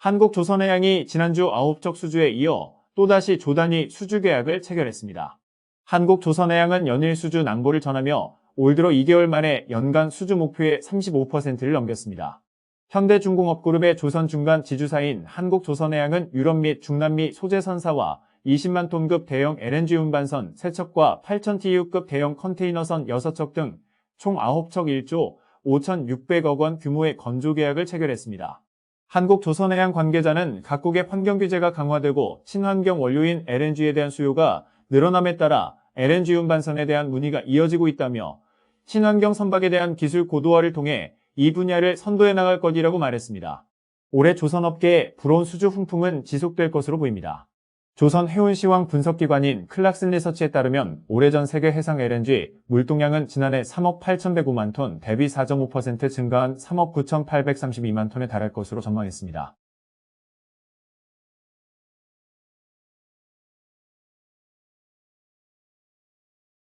한국조선해양이 지난주 아홉척 수주에 이어 또다시 조단위 수주 계약을 체결했습니다. 한국조선해양은 연일 수주 낭보를 전하며 올 들어 2개월 만에 연간 수주 목표의 35%를 넘겼습니다. 현대중공업그룹의 조선 중간 지주사인 한국조선해양은 유럽 및 중남미 소재선사와 20만 톤급 대형 LNG 운반선 3척과 8,000TU급 대형 컨테이너선 6척 등 총 9척 1조 5,600억 원 규모의 건조 계약을 체결했습니다. 한국 조선해양 관계자는 각국의 환경 규제가 강화되고 친환경 원료인 LNG에 대한 수요가 늘어남에 따라 LNG 운반선에 대한 문의가 이어지고 있다며 친환경 선박에 대한 기술 고도화를 통해 이 분야를 선도해 나갈 것이라고 말했습니다. 올해 조선업계의 불온 수주 훈풍은 지속될 것으로 보입니다. 조선 해운시황 분석기관인 클락슨 리서치에 따르면 오래전 세계 해상 LNG 물동량은 지난해 3억 8,105만 톤, 대비 4.5% 증가한 3억 9,832만 톤에 달할 것으로 전망했습니다.